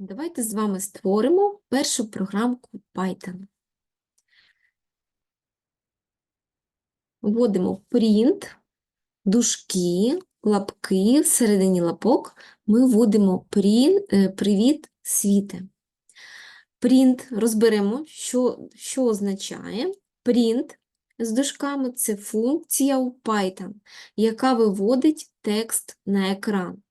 Давайте з вами створимо першу програмку Python. Вводимо print, дужки, лапки, всередині лапок ми вводимо е, привіт світе. Print розберемо, що, що означає. Print з дужками – це функція у Python, яка виводить текст на екран.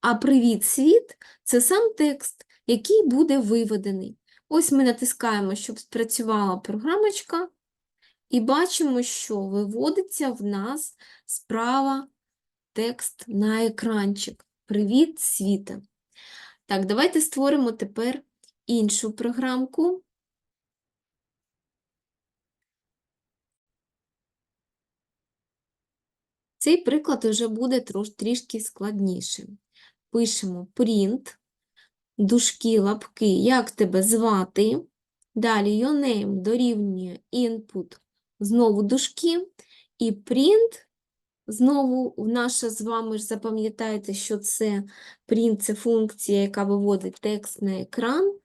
А привіт світ – це сам текст, який буде виведений. Ось ми натискаємо, щоб спрацювала програмочка, і бачимо, що виводиться в нас справа текст на екранчик. Привіт, світа. Так, давайте створимо тепер іншу програмку. Цей приклад вже буде трішки складнішим. Пишемо print, дужки, лапки, як тебе звати. Далі your name дорівнює input, знову дужки, і print, знову наша з вами ж запам'ятаєте, що це print – це функція, яка виводить текст на екран.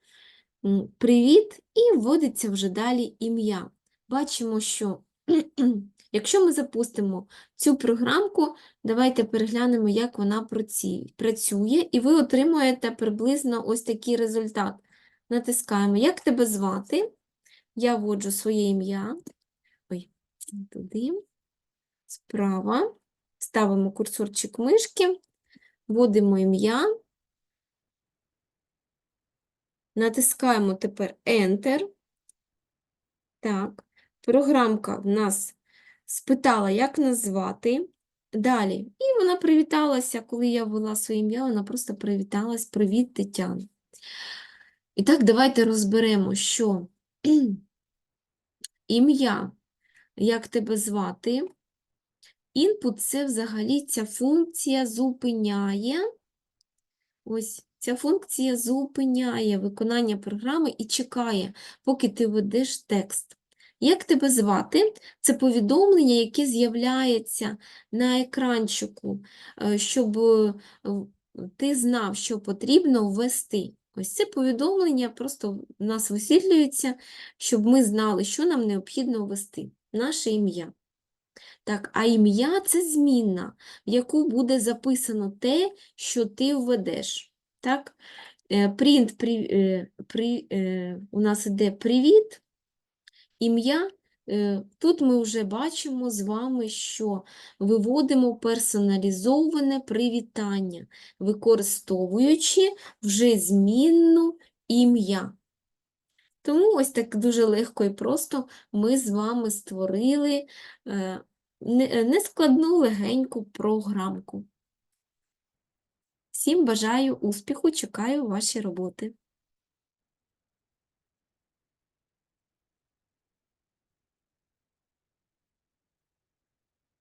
Привіт, і вводиться вже далі ім'я. Бачимо, що якщо ми запустимо цю програмку, давайте переглянемо, як вона працює, і ви отримуєте приблизно ось такий результат. Натискаємо, як тебе звати? Я вводжу своє ім'я. Ой, туди. Справа. Ставимо курсорчик мишки, вводимо ім'я. Натискаємо тепер Enter. Так, програмка в нас спитала, як назвати. Далі. І вона привіталася, коли я ввела своє ім'я, вона просто привіталась. Привіт, Тетяна. І так, давайте розберемо, що ім'я, як тебе звати. Input – це взагалі ця функція зупиняє. Ось ця функція зупиняє виконання програми і чекає, поки ти ведеш текст. Як тебе звати? Це повідомлення, яке з'являється на екранчику, е, щоб е, ти знав, що потрібно ввести. Ось це повідомлення просто в нас висвітлюється, щоб ми знали, що нам необхідно ввести. Наше ім'я. Так, а ім'я це змінна, в яку буде записано те, що ти введеш. Так? Е, Print при, при, у нас іде привіт, ім'я. е, Тут ми вже бачимо з вами, що виводимо персоналізоване привітання, використовуючи вже змінну ім'я. Тому ось так дуже легко і просто ми з вами створили е, е, нескладну легеньку програмку. Всім бажаю успіху, чекаю ваші роботи.